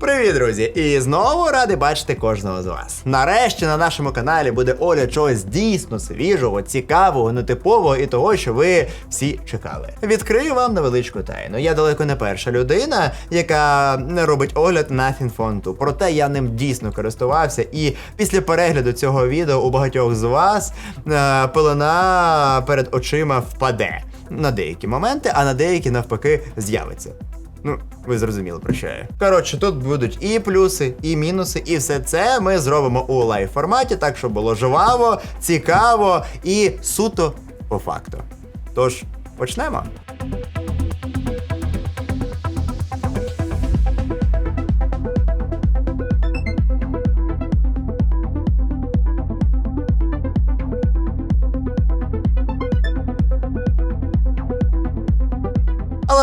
Привіт, друзі! І знову радий бачити кожного з вас. Нарешті на нашому каналі буде оля чогось дійсно свіжого, цікавого, нетипового і того, що ви всі чекали. Відкрию вам невеличку тайну. Я далеко не перша людина, яка не робить огляд на фінфонту. Проте я ним дійсно користувався, і після перегляду цього відео у багатьох з вас е, пелена перед очима впаде на деякі моменти, а на деякі навпаки з'явиться. Ну, ви зрозуміли про що я. Коротше, тут будуть і плюси, і мінуси, і все це ми зробимо у лайв форматі, так щоб було жваво, цікаво і суто по факту. Тож, почнемо.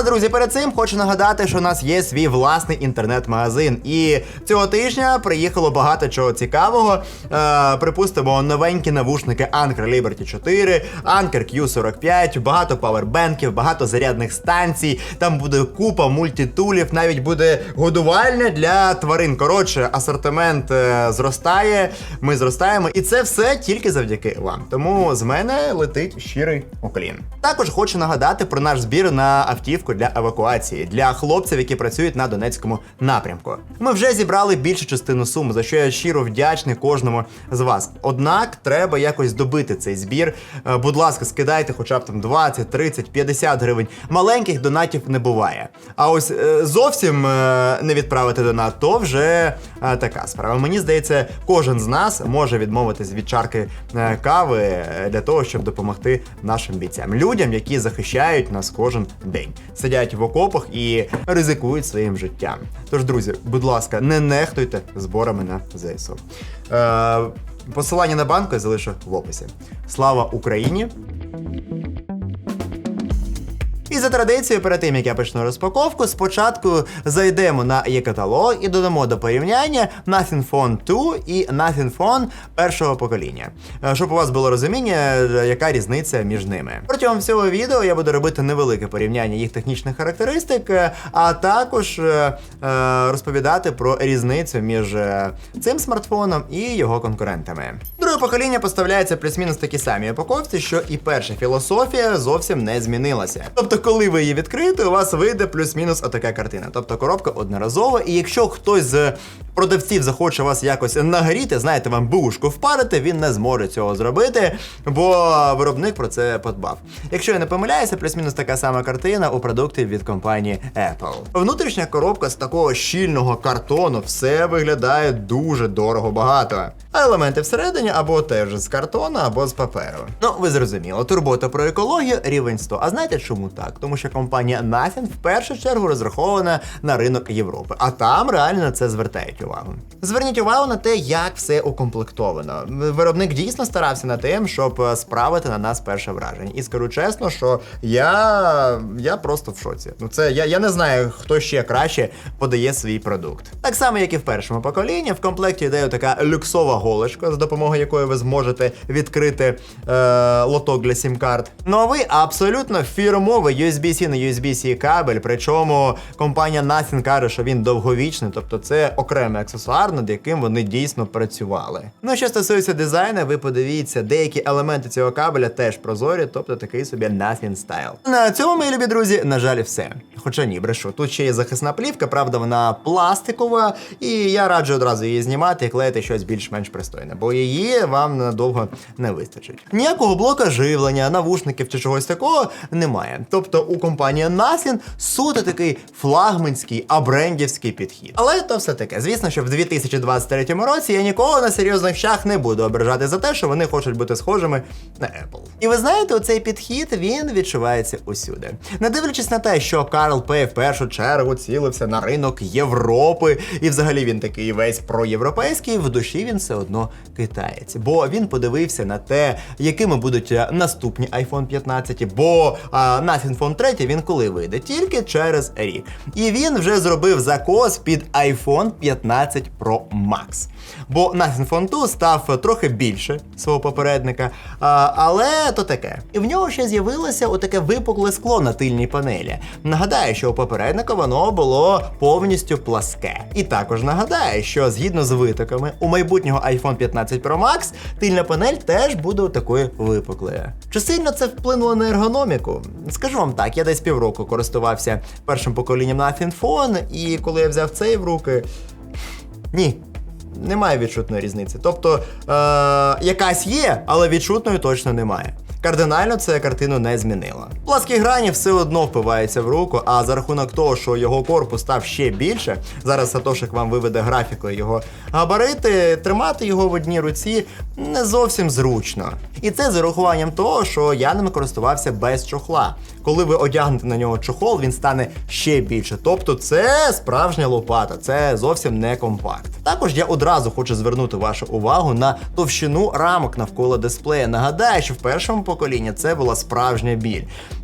Друзі, перед цим хочу нагадати, що у нас є свій власний інтернет-магазин. І цього тижня приїхало багато чого цікавого. Е, припустимо, новенькі навушники Anker Liberty 4, Anker Q45, багато павербенків, багато зарядних станцій. Там буде купа мультитулів, навіть буде годувальня для тварин. Коротше, асортимент е, зростає, ми зростаємо, і це все тільки завдяки вам. Тому з мене летить щирий уклін. Також хочу нагадати про наш збір на автівку для евакуації для хлопців, які працюють на Донецькому напрямку. Ми вже зібрали більшу частину суми, за що я щиро вдячний кожному з вас. Однак треба якось добити цей збір. Е, Будь ласка, скидайте хоча б там 20, 30, 50 гривень. Маленьких донатів не буває. А ось е, зовсім е, не відправити донат, то вже така справа. Мені здається, кожен з нас може відмовитись від чарки кави для того, щоб допомогти нашим бійцям, людям, які захищають нас кожен день, сидять в окопах і ризикують своїм життям. Тож, друзі, будь ласка, не нехтуйте зборами на ЗСУ. Е, посилання на банку я залишу в описі. Слава Україні! І за традицією, перед тим як я почну розпаковку, спочатку зайдемо на є-каталог і додамо до порівняння Nothing Phone 2 і Nothing Phone першого покоління, Е, щоб у вас було розуміння, е, яка різниця між ними. Протягом всього відео я буду робити невелике порівняння їх технічних характеристик, е, а також розповідати про різницю між цим смартфоном і його конкурентами. Друге покоління поставляється плюс-мінус такі самі упаковці, що і перша філософія зовсім не змінилася. Тобто, коли ви її відкриєте, у вас вийде плюс-мінус отака картина. Тобто коробка одноразова, і якщо хтось з продавців захоче вас якось нагріти, знаєте, вам бушку впарити, він не зможе цього зробити, бо виробник про це подбав. Якщо я не помиляюся, плюс-мінус така сама картина у продуктів від компанії Apple. Внутрішня коробка з такого щільного картону все виглядає дуже дорого багато. А елементи всередині або теж з картону, або з паперу. Ну, ви зрозуміли, турбота про екологію рівень 100. А знаєте чому так? Тому що компанія Nothing в першу чергу розрахована на ринок Європи, а там реально це звертають увагу. Зверніть увагу на те, як все укомплектовано. Виробник дійсно старався над тим, щоб е, справити на нас перше враження. І скажу чесно, що я, я просто в шоці. Ну це я, я не знаю, хто ще краще подає свій продукт. Так само, як і в першому поколінні, в комплекті йде така люксова голочка, за допомогою якої ви зможете відкрити е, лоток для сім-карт. Новий абсолютно фірмовий USB-C на USB-C кабель. Причому компанія Nothing каже, що він довговічний, тобто це окремий аксесуар, над яким вони дійсно працювали. Ну що стосується дизайну, ви подивіться, деякі елементи цього кабеля теж прозорі, тобто такий собі Nothing стайл. На цьому, мої любі друзі, на жаль, все. Хоча ні, брешу. Тут ще є захисна плівка, правда, вона пластикова, і я раджу одразу її знімати і клеїти щось більш-менш пристойне, бо її вам надовго не вистачить. Ніякого блока живлення, навушників чи чогось такого немає. Тобто у компанії Nothing суто такий флагманський, абрендівський підхід. Але то все таке. Звісно, що в 2023 році я нікого на серйозних щах не буду ображати за те, що вони хочуть бути схожими на Apple. І ви знаєте, оцей підхід він відчувається усюди. Не дивлячись на те, що Карл Пей в першу чергу цілився на ринок Європи, і взагалі він такий весь проєвропейський, в душі він все одно китаєць. Бо він подивився на те, якими будуть е, наступні iPhone 15, бо а, Nothing Phone 3 він коли вийде? Тільки через рік. І він вже зробив закос під iPhone 15 15 Pro Max. Бо Phone 2 став трохи більше свого попередника, а, але то таке. І в нього ще з'явилося отаке випукле скло на тильній панелі. Нагадаю, що у попередника воно було повністю пласке. І також нагадаю, що згідно з витоками у майбутнього iPhone 15 Pro Max тильна панель теж буде такою випуклою. Чи сильно це вплинуло на ергономіку? Скажу вам так, я десь півроку користувався першим поколінням Nothing Phone, і коли я взяв цей в руки, ні. Немає відчутної різниці. Тобто е- якась є, але відчутної точно немає. Кардинально це картину не змінило. Пласкі грані все одно впиваються в руку, а за рахунок того, що його корпус став ще більше, зараз Сатошик вам виведе графікою його габарити, тримати його в одній руці не зовсім зручно. І це з урахуванням того, що я ним користувався без чохла. Коли ви одягнете на нього чохол, він стане ще більше. Тобто це справжня лопата, це зовсім не компакт. Також я одразу хочу звернути вашу увагу на товщину рамок навколо дисплея. Нагадаю, що в першому поколінні це була справжня біль.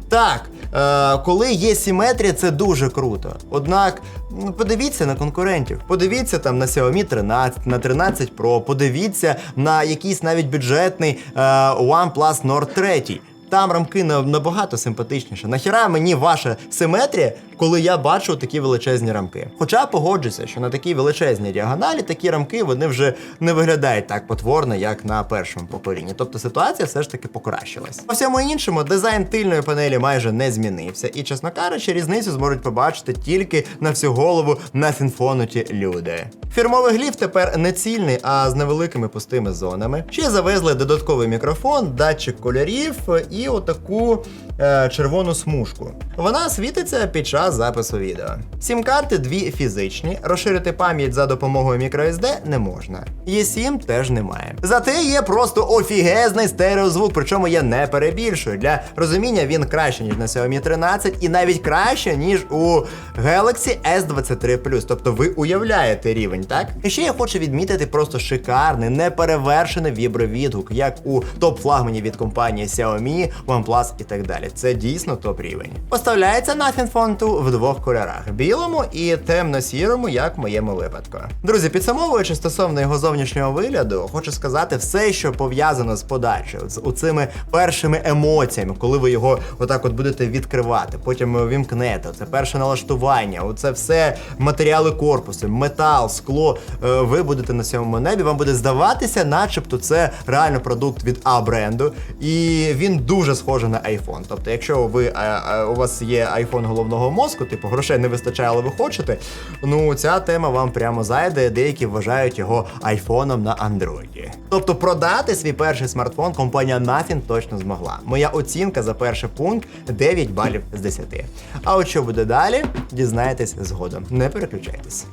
Так, е, коли є симетрія, це дуже круто. Однак, ну, подивіться на конкурентів. Подивіться там на Xiaomi 13, на 13 Pro, подивіться на якийсь навіть бюджетний е, OnePlus Nord 3. Там рамки набагато симпатичніше. Нахіра мені ваша симетрія, коли я бачу такі величезні рамки. Хоча погоджуся, що на такій величезній діагоналі такі рамки вони вже не виглядають так потворно, як на першому поколінні. Тобто ситуація все ж таки покращилась. По всьому іншому, дизайн тильної панелі майже не змінився, і, чесно кажучи, різницю зможуть побачити тільки на всю голову на синфонуті люди. Фірмовий гліф тепер не цільний, а з невеликими пустими зонами. Ще завезли додатковий мікрофон, датчик кольорів і отаку е, червону смужку. Вона світиться під час запису відео. Сім-карти дві фізичні, розширити пам'ять за допомогою microSD не можна. Є7 теж немає. Зате є просто офігезний стереозвук, причому я не перебільшую. Для розуміння він краще, ніж на Xiaomi 13, і навіть краще, ніж у Galaxy S23 Тобто ви уявляєте рівень, так? І ще я хочу відмітити просто шикарний, неперевершений вібровідгук, як у топ-флагмані від компанії Xiaomi, OnePlus і так далі. Це дійсно топ-рівень. Поставляється Nothing Phone 2 в двох кольорах: білому і темно-сірому, як в моєму випадку. Друзі, підсумовуючи стосовно його зовнішнього вигляду, хочу сказати все, що пов'язано з подачею, з цими першими емоціями, коли ви його отак от будете відкривати, потім вімкнете. Це перше налаштування, оце все матеріали корпусу, метал, скло. Е, Ви будете на сьомому небі. Вам буде здаватися, начебто, це реально продукт від А бренду, і він дуже схожий на iPhone. Тобто, якщо ви е, е, у вас є iPhone головного мозку, типу грошей не вистачає, але ви хочете. Ну ця тема вам прямо зайде. Деякі вважають його айфоном на андроїді. Тобто продати свій перший смартфон компанія Nothing точно змогла. Моя оцінка за перший пункт 9 балів з 10. А от що буде далі, дізнаєтесь згодом. Не переключайтесь.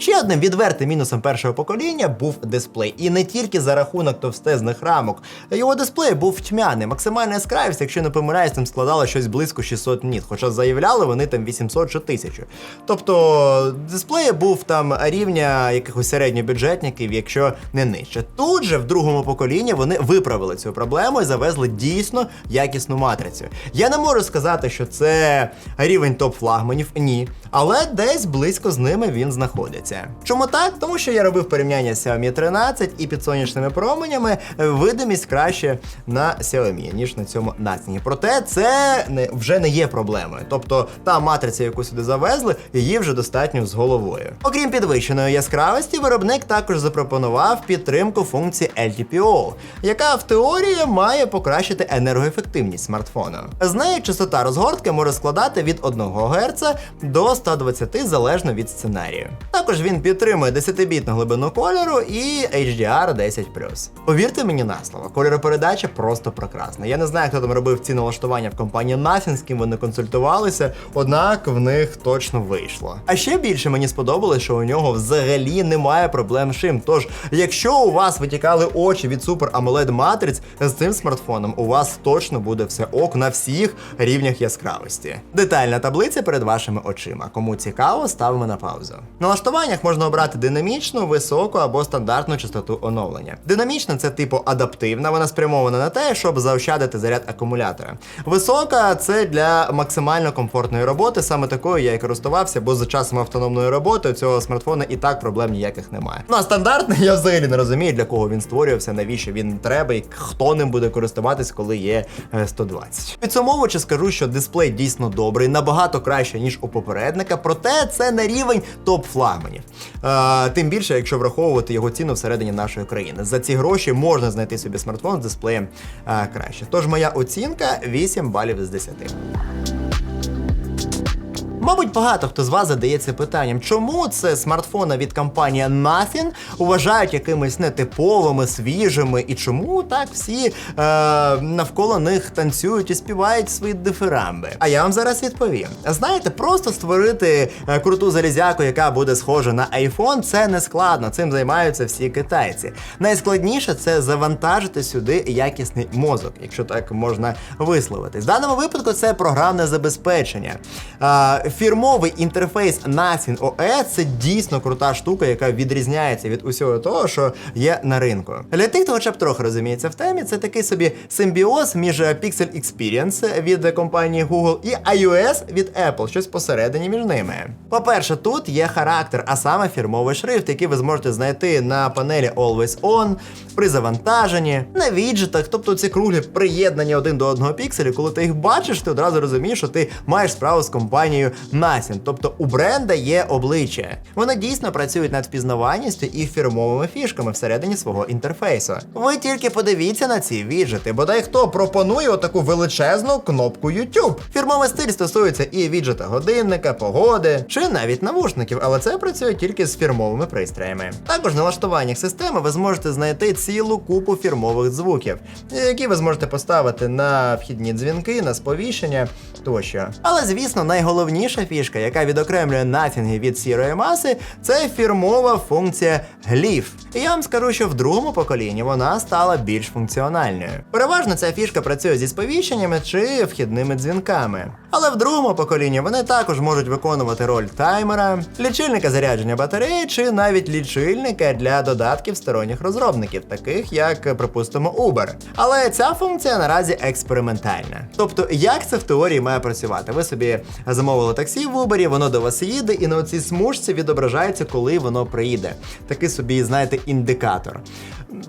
Ще одним відвертим мінусом першого покоління був дисплей. І не тільки за рахунок товстезних рамок. Його дисплей був тьмяний. Максимальна яскравість, якщо не помиляюсь, там складала щось близько 600 ніт, хоча заявляли вони там 800 чи 1000. Тобто дисплей був там рівня якихось середньобюджетників, якщо не нижче. Тут же в другому поколінні вони виправили цю проблему і завезли дійсно якісну матрицю. Я не можу сказати, що це рівень топ-флагманів, ні. Але десь близько з ними він знаходиться. Чому так? Тому що я робив порівняння з Xiaomi 13 і під сонячними променями е, видимість краще на Xiaomi, ніж на цьому Nothing. Проте це не, вже не є проблемою. Тобто та матриця, яку сюди завезли, її вже достатньо з головою. Окрім підвищеної яскравості, виробник також запропонував підтримку функції LTPO, яка в теорії має покращити енергоефективність смартфону. З нею частота розгортки може складати від 1 Гц до 120 залежно від сценарію. Також він підтримує 10-бітну глибину кольору і HDR 10 Повірте мені на слово, кольоропередача просто прекрасна. Я не знаю, хто там робив ці налаштування в компанії Nothing, з ким вони консультувалися, однак в них точно вийшло. А ще більше мені сподобалось, що у нього взагалі немає проблем з шим. Тож, якщо у вас витікали очі від Super AMOLED матриць, з цим смартфоном у вас точно буде все ок на всіх рівнях яскравості. Детальна таблиця перед вашими очима. Кому цікаво, ставимо на паузу. Налаштування налаштуваннях можна обрати динамічну, високу або стандартну частоту оновлення. Динамічна це типу адаптивна, вона спрямована на те, щоб заощадити заряд акумулятора. Висока це для максимально комфортної роботи, саме такою я і користувався, бо за часом автономної роботи у цього смартфона і так проблем ніяких немає. Ну а стандартний я взагалі не розумію, для кого він створювався, навіщо він треба і хто ним буде користуватись, коли є е, 120. Підсумовуючи, скажу, що дисплей дійсно добрий, набагато краще, ніж у попередника, проте це не рівень топ-флагманів. Е, тим більше, якщо враховувати його ціну всередині нашої країни. За ці гроші можна знайти собі смартфон з дисплеєм а, краще. Тож моя оцінка 8 балів з 10. Мабуть, багато хто з вас задається питанням, чому це смартфони від компанії Nothing вважають якимись нетиповими, свіжими, і чому так всі е, навколо них танцюють і співають свої дифирамби? А я вам зараз відповім. Знаєте, просто створити е, круту залізяку, яка буде схожа на iPhone, це не складно. Цим займаються всі китайці. Найскладніше це завантажити сюди якісний мозок, якщо так можна висловитись. В даному випадку це програмне забезпечення. Фірмовий інтерфейс Nothing OS це дійсно крута штука, яка відрізняється від усього того, що є на ринку. Для тих, хто хоча б трохи розуміється в темі, це такий собі симбіоз між Pixel Experience від компанії Google і iOS від Apple, щось посередині між ними. По-перше, тут є характер, а саме фірмовий шрифт, який ви зможете знайти на панелі Always On, при завантаженні, на віджитах, тобто ці круглі приєднання один до одного пікселю, коли ти їх бачиш, ти одразу розумієш, що ти маєш справу з компанією Nothing. Тобто у бренда є обличчя. Вони дійсно працюють над впізнаваністю і фірмовими фішками всередині свого інтерфейсу. Ви тільки подивіться на ці віджити, бодай хто пропонує отаку величезну кнопку YouTube. Фірмовий стиль стосується і віджета годинника, погоди чи навіть навушників, але це працює тільки з фірмовими пристроями. Також в налаштуваннях системи ви зможете знайти цілу купу фірмових звуків, які ви зможете поставити на вхідні дзвінки, на сповіщення тощо. Але звісно, найголовніша фішка, яка відокремлює нафінги від сірої маси, це фірмова функція гліф. І я вам скажу, що в другому поколінні вона стала більш функціональною. Переважно ця фішка працює зі сповіщеннями чи вхідними дзвінками. Але в другому поколінні вони також можуть виконувати роль таймера, лічильника зарядження батареї чи навіть лічильника для додатків сторонніх розробників, таких як, припустимо, Uber. Але ця функція наразі експериментальна. Тобто, як це в теорії має працювати? Ви собі замовили таксі в Uber, воно до вас їде, і на цій смужці відображається, коли воно приїде. Такий собі, знаєте, індикатор.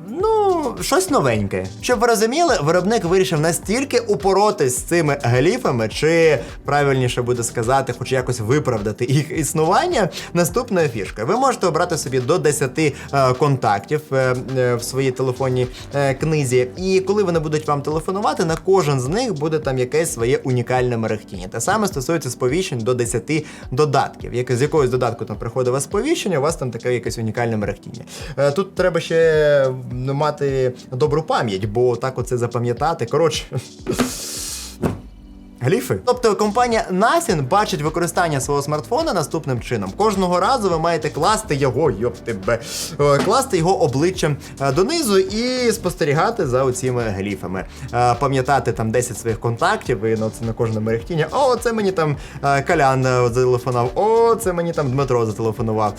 Ну, щось новеньке. Щоб ви розуміли, виробник вирішив настільки упоротись з цими гліфами, чи правильніше буде сказати, хоч якось виправдати їх існування. Наступною фішкою. Ви можете обрати собі до 10 е, контактів е, е, в своїй телефонній е, книзі. І коли вони будуть вам телефонувати, на кожен з них буде там якесь своє унікальне мерехтіння. Те саме стосується сповіщень до 10 додатків. Як з якогось додатку там приходить вас сповіщення, у вас там таке якесь унікальне мерехтіння. Е, Тут треба ще мати добру пам'ять, бо так оце запам'ятати. Коротше. Гліфи. Тобто компанія Nothing бачить використання свого смартфона наступним чином. Кожного разу ви маєте класти його, йоп тебе, е, класти його обличчям е, донизу і спостерігати за оціми гліфами. Е, Пам'ятати там 10 своїх контактів і ну, це на кожне мерехтіння. О, це мені там Колян е, зателефонував. О, це мені там Дмитро зателефонував.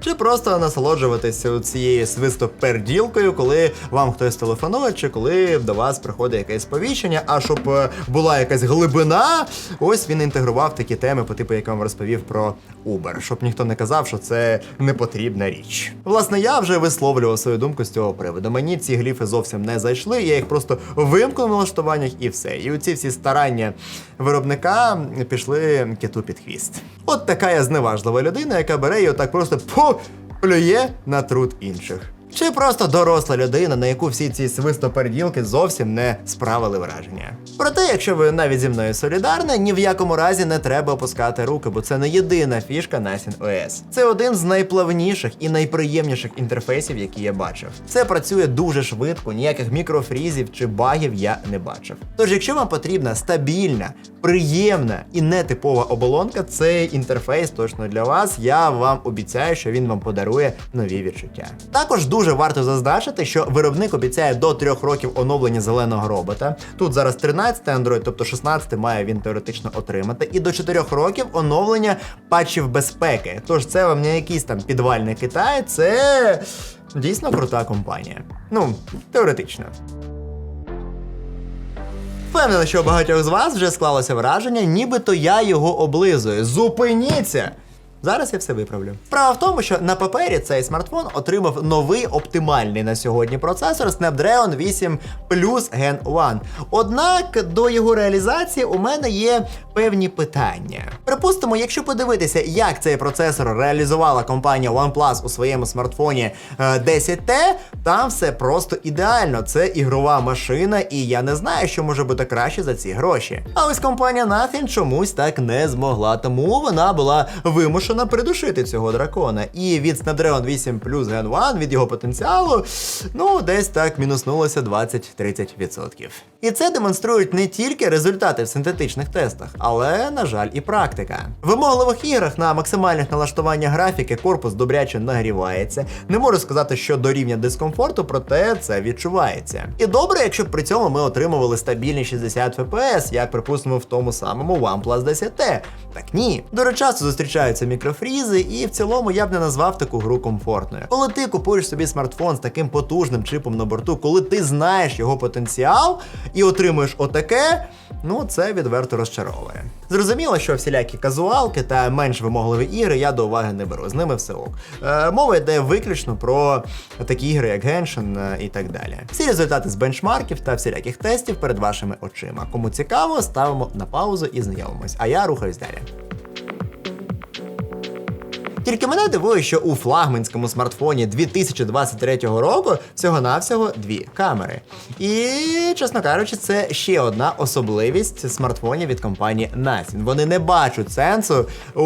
Чи просто насолоджуватися цією свистоперділкою, коли вам хтось телефонує, чи коли до вас приходить якесь сповіщення, а щоб е, була якась глибина, ось він інтегрував такі теми, по типу, як я вам розповів про Uber, щоб ніхто не казав, що це непотрібна річ. Власне, я вже висловлював свою думку з цього приводу. Мені ці гліфи зовсім не зайшли, я їх просто вимкнув на налаштуваннях і все. І оці всі старання виробника пішли киту під хвіст. От така я зневажлива людина, яка бере і отак просто по плює на труд інших. Чи просто доросла людина, на яку всі ці свистоперділки зовсім не справили враження. Проте, якщо ви навіть зі мною солідарні, ні в якому разі не треба опускати руки, бо це не єдина фішка Nothing OS. Це один з найплавніших і найприємніших інтерфейсів, які я бачив. Це працює дуже швидко, ніяких мікрофрізів чи багів я не бачив. Тож, якщо вам потрібна стабільна, приємна і нетипова оболонка, цей інтерфейс точно для вас. Я вам обіцяю, що він вам подарує нові відчуття. Також дуже дуже варто зазначити, що виробник обіцяє до трьох років оновлення зеленого робота. Тут зараз 13 Android, тобто 16 має він теоретично отримати, і до 4 років оновлення патчів безпеки. Тож це вам не якийсь там підвальний Китай, це дійсно крута компанія. Ну, теоретично. Впевнений, що у багатьох з вас вже склалося враження, нібито я його облизую. Зупиніться! Зараз я все виправлю. Справа в тому, що на папері цей смартфон отримав новий оптимальний на сьогодні процесор Snapdragon 8 Plus Gen 1. Однак до його реалізації у мене є певні питання. Припустимо, якщо подивитися, як цей процесор реалізувала компанія OnePlus у своєму смартфоні е, 10T, там все просто ідеально. Це ігрова машина, і я не знаю, що може бути краще за ці гроші. А ось компанія Nothing чомусь так не змогла, тому вона була вимушена придушити цього дракона. І від Snapdragon 8 Plus Gen 1, від його потенціалу, ну десь так мінуснулося 20-30%. І це демонструють не тільки результати в синтетичних тестах, але, на жаль, і практика. В вимогливих іграх на максимальних налаштуваннях графіки корпус добряче нагрівається. Не можу сказати, що до рівня дискомфорту, проте це відчувається. І добре, якщо б при цьому ми отримували стабільні 60 FPS, як припустимо в тому самому OnePlus 10T. Так ні. Дуже часто зустрічаються мікрофрізи, і в цілому я б не назвав таку гру комфортною. Коли ти купуєш собі смартфон з таким потужним чипом на борту, коли ти знаєш його потенціал і отримуєш отаке, ну це відверто розчаровує. Зрозуміло, що всілякі казуалки та менш вимогливі ігри я до уваги не беру. З ними все ок. Е, мова йде виключно про такі ігри, як е, і так далі. Всі результати з бенчмарків та всіляких тестів перед вашими очима. Кому цікаво, ставимо на паузу і знайомимось. А я рухаюсь далі. Тільки мене дивує, що у флагманському смартфоні 2023 року всього-навсього дві камери. І, чесно кажучи, це ще одна особливість смартфонів від компанії Nothing. Вони не бачать сенсу у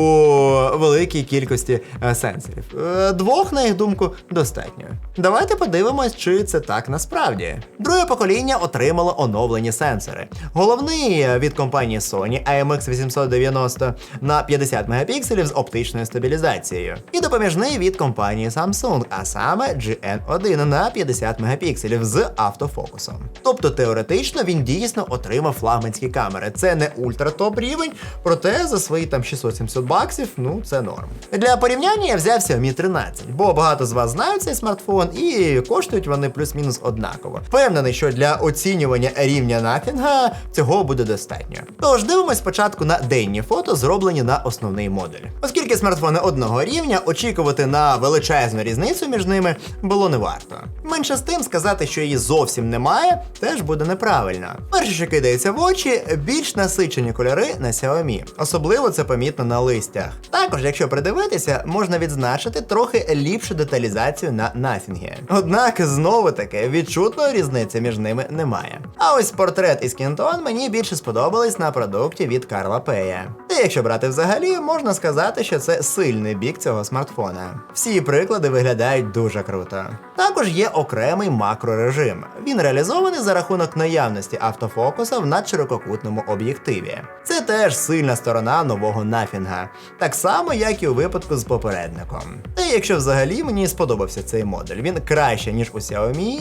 великій кількості е, сенсорів. Е, Двох, на їх думку, достатньо. Давайте подивимось, чи це так насправді. Друге покоління отримало оновлені сенсори. Головний е, від компанії Sony IMX 890 на 50 мегапікселів з оптичною стабілізацією. І допоміжний від компанії Samsung, а саме GN1 на 50 мегапікселів з автофокусом. Тобто теоретично він дійсно отримав флагманські камери. Це не ультра-топ рівень, проте за свої там 670 баксів, ну це норм. Для порівняння я взяв Xiaomi 13, бо багато з вас знають цей смартфон і коштують вони плюс-мінус однаково. Впевнений, що для оцінювання рівня нафінга цього буде достатньо. Тож дивимось спочатку на денні фото, зроблені на основний модуль. Оскільки смартфони одного рівня, очікувати на величезну різницю між ними було не варто. Менше з тим сказати, що її зовсім немає, теж буде неправильно. Перше, що кидається в очі, більш насичені кольори на Xiaomi. Особливо це помітно на листях. Також, якщо придивитися, можна відзначити трохи ліпшу деталізацію на нафінгі. Однак знову таки відчутної різниці між ними немає. А ось портрет і скінтон мені більше сподобались на продукті від Карла Пея. Та якщо брати взагалі, можна сказати, що це сильний бік цього смартфона. Всі приклади виглядають дуже круто. Також є окремий макрорежим. Він реалізований за рахунок наявності автофокуса в надширококутному об'єктиві. Це теж сильна сторона нового нафінга, так само, як і у випадку з попередником. Та якщо взагалі мені сподобався цей модуль, він краще, ніж у Xiaomi,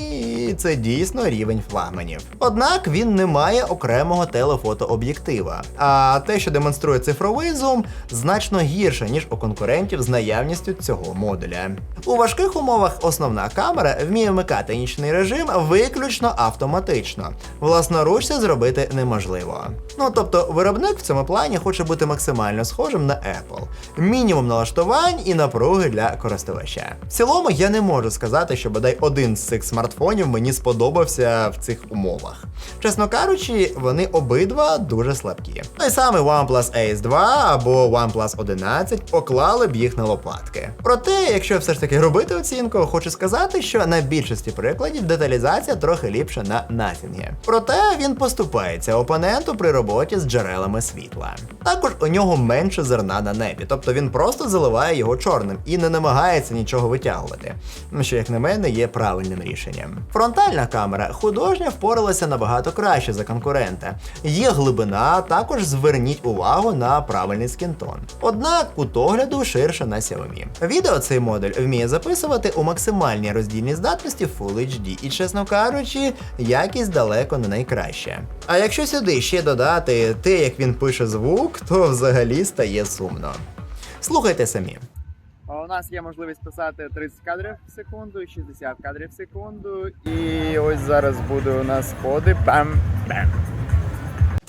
і це дійсно рівень флагманів. Однак він не має окремого телефотооб'єктива. А те, що демонструє цифровий зум, значно гірше, ніж у конкурентів з наявністю цього модуля. У важких умовах основна камера вміє вмикати нічний режим виключно автоматично. Власноруч це зробити неможливо. Ну тобто, виробник в цьому плані хоче бути максимально схожим на Apple. Мінімум налаштувань і напруги для користувача. В цілому я не можу сказати, що бодай один з цих смартфонів мені сподобався в цих умовах. Чесно кажучи, вони обидва дуже слабкі. Той самий OnePlus Ace 2 або OnePlus 11 поклали б їх на лопатки. Проте, якщо все ж таки робити оцінку, хочу сказати, що на більшості прикладів деталізація трохи ліпша на Nothing. Проте він поступається опоненту при роботі з джерелами світла. Також у нього менше зерна на небі, тобто він просто заливає його чорним і не намагається нічого витягувати. Що, як на мене, є правильним рішенням. Фронтальна камера художня впоралася набагато краще за конкурента. Є глибина, також зверніть увагу на правильний скінтон. Однак кут огляду ширший на Xiaomi. Відео цей модуль вміє записувати у максимальній роздільній здатності Full HD, і, чесно кажучи, якість далеко не найкраща. А якщо сюди ще додати те, як він пише звук, то взагалі стає сумно. Слухайте самі. У нас є можливість писати 30 кадрів в секунду, 60 кадрів в секунду. І ось зараз буде у нас ходи. Пам.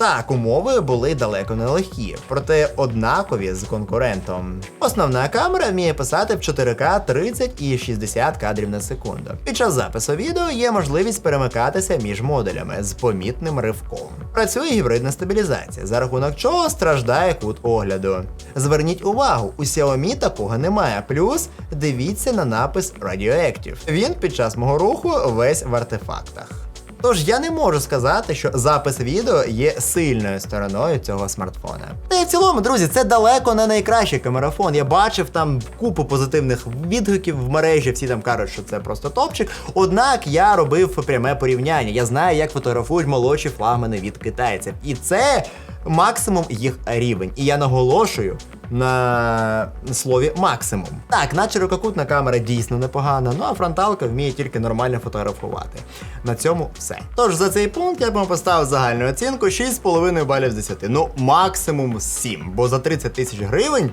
Так, умови були далеко не легкі, проте однакові з конкурентом. Основна камера вміє писати в 4К 30 і 60 кадрів на секунду. Під час запису відео є можливість перемикатися між модулями з помітним ривком. Працює гібридна стабілізація, за рахунок чого страждає кут огляду. Зверніть увагу, у Xiaomi такого немає. Плюс дивіться на напис Radioactive. Він під час мого руху весь в артефактах. Тож я не можу сказати, що запис відео є сильною стороною цього смартфона. Та й в цілому, друзі, це далеко не найкращий камерафон. Я бачив там купу позитивних відгуків в мережі, всі там кажуть, що це просто топчик. Однак я робив пряме порівняння. Я знаю, як фотографують молодші флагмани від китайців. І це максимум їх рівень. І я наголошую на слові максимум. Так, наче рукокутна камера дійсно непогана, ну а фронталка вміє тільки нормально фотографувати. На цьому все. Тож за цей пункт я б поставив загальну оцінку 6,5 балів з 10. Ну, максимум 7, бо за 30 тисяч гривень.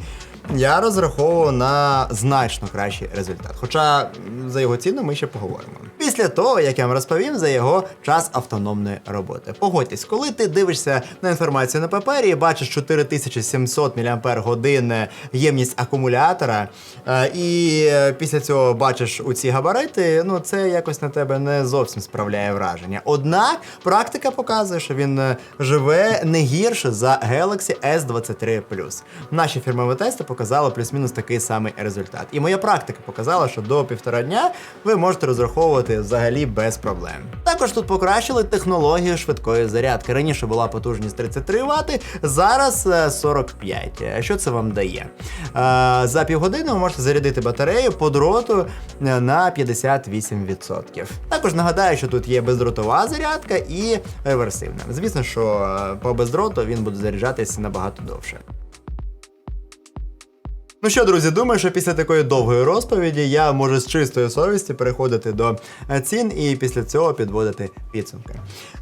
Я розраховував на значно кращий результат. Хоча за його ціну ми ще поговоримо. Після того, як я вам розповім за його час автономної роботи. Погодьтесь, коли ти дивишся на інформацію на папері і бачиш 4700 мАч ємність акумулятора, е, і е, після цього бачиш у ці габарити, ну це якось на тебе не зовсім справляє враження. Однак практика показує, що він е, живе не гірше за Galaxy S23 Наші фірмові тести показали плюс-мінус такий самий результат. І моя практика показала, що до півтора дня ви можете розраховувати взагалі без проблем. Також тут покращили технологію швидкої зарядки. Раніше була потужність 33 Вт, зараз е, 45. Е, Що це вам дає? Е, За півгодини ви можете зарядити батарею по дроту е, на 58%. Також нагадаю, що тут є бездротова зарядка і реверсивна. Звісно, що е, по бездроту він буде заряджатися набагато довше. Ну що, друзі, думаю, що після такої довгої розповіді я можу з чистої совісті переходити до е, цін і після цього підводити підсумки.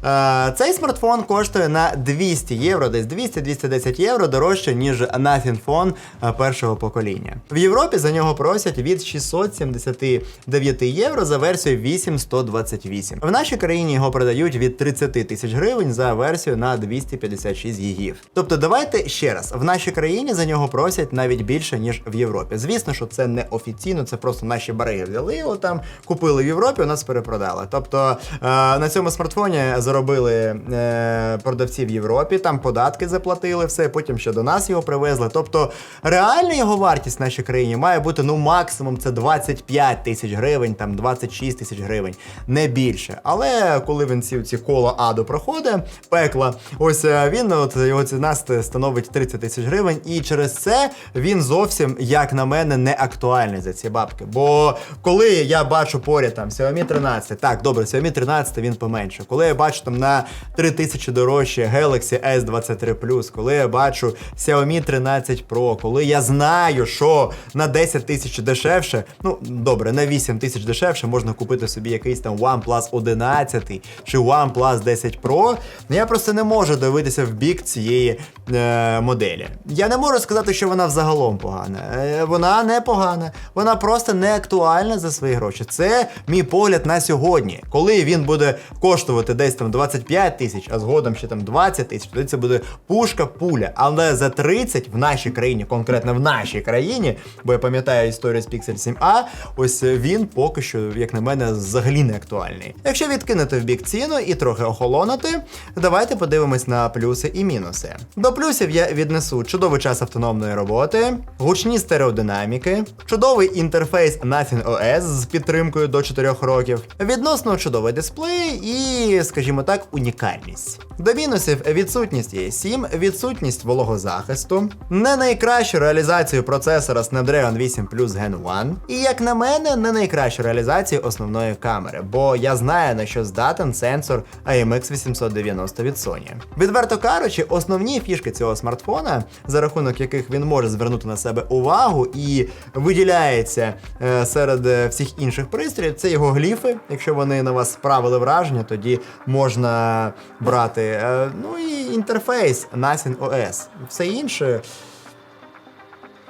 Е, цей смартфон коштує на 200 євро, десь 200-210 євро дорожче, ніж Nothing Phone е, першого покоління. В Європі за нього просять від 679 євро за версію 8128. В нашій країні його продають від 30 тисяч гривень за версію на 256 гігів. Тобто, давайте ще раз: в нашій країні за нього просять навіть більше, ніж в Європі. Звісно, що це не офіційно, це просто наші бариги взяли його там, купили в Європі, у нас перепродали. Тобто е, на цьому смартфоні заробили е, продавці в Європі, там податки заплатили, все, потім ще до нас його привезли. Тобто реальна його вартість в нашій країні має бути ну максимум це 25 тисяч гривень, там 26 тисяч гривень, не більше. Але коли він ці, ці кола аду проходить, пекла, ось е, він от його ціна становить 30 тисяч гривень, і через це він зовсім, як на мене, не актуальний за ці бабки. Бо коли я бачу поряд там Xiaomi 13, так, добре, Xiaomi 13 він поменше. Коли я бачу там на 3 тисячі дорожче Galaxy S23 коли я бачу Xiaomi 13 Pro, коли я знаю, що на 10 тисяч дешевше, ну добре, на 8 тисяч дешевше можна купити собі якийсь там OnePlus 11 чи OnePlus 10 Pro, ну я просто не можу дивитися в бік цієї е, моделі. Я не можу сказати, що вона взагалом погана. Е, вона не погана, вона просто не актуальна за свої гроші. Це мій погляд на сьогодні. Коли він буде коштувати десь там 25 тисяч, а згодом ще там 20 тисяч, тоді це буде пушка пуля. Але за 30 в нашій країні, конкретно в нашій країні, бо я пам'ятаю історію з Pixel 7a, ось він поки що, як на мене, взагалі не актуальний. Якщо відкинути в бік ціну і трохи охолонути, давайте подивимось на плюси і мінуси. До плюсів я віднесу чудовий час автономної роботи, гучні стереодинаміки, чудовий інтерфейс Nothing OS з підтримкою до 4 років, відносно чудовий дисплей і, скажімо так, унікальність. До мінусів відсутність E7, відсутність вологозахисту, не найкращу реалізацію процесора Snapdragon 8 Plus Gen 1, і, як на мене, не найкращу реалізацію основної камери, бо я знаю на що здатен сенсор IMX 890 від Sony. Відверто кажучи, основні фішки цього смартфона, за рахунок яких він може звернути на себе себе увагу і виділяється е, серед е, всіх інших пристроїв. Це його гліфи. Якщо вони на вас справили враження, тоді можна брати. Е, Ну і інтерфейс Nothing OS. Все інше.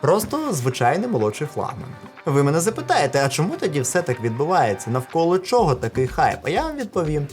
Просто звичайний молодший флагман. Ви мене запитаєте, а чому тоді все так відбувається? Навколо чого такий хайп? А я вам відповім.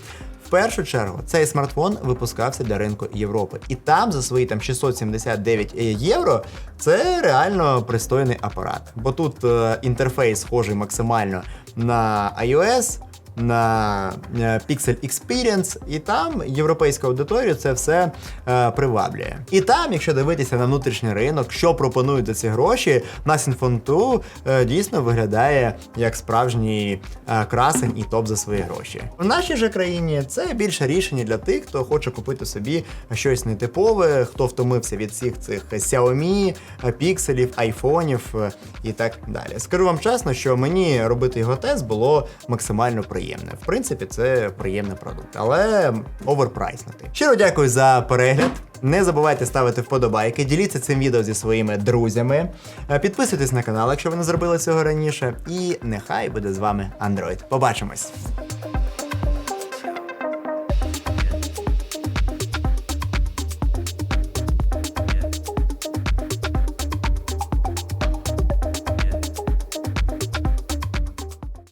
Першу чергу цей смартфон випускався для ринку Європи, і там за свої там 679 євро це реально пристойний апарат. Бо тут е, інтерфейс схожий максимально на iOS, на е, Pixel Experience, і там європейська аудиторія це все е, приваблює. І там, якщо дивитися на внутрішній ринок, що пропонують за ці гроші, Nothing 2 е, дійсно виглядає як справжній е, красень і топ за свої гроші. В нашій же країні це більше рішення для тих, хто хоче купити собі щось нетипове, хто втомився від всіх цих Xiaomi, е, пікселів, айфонів е, і так далі. Скажу вам чесно, що мені робити його тест було максимально приємно. В принципі, це приємний продукт, але оверпрайснутий. Щиро дякую за перегляд. Не забувайте ставити вподобайки, діліться цим відео зі своїми друзями. Е, Підписуйтесь на канал, якщо ви не зробили цього раніше. І нехай буде з вами Android. Побачимось!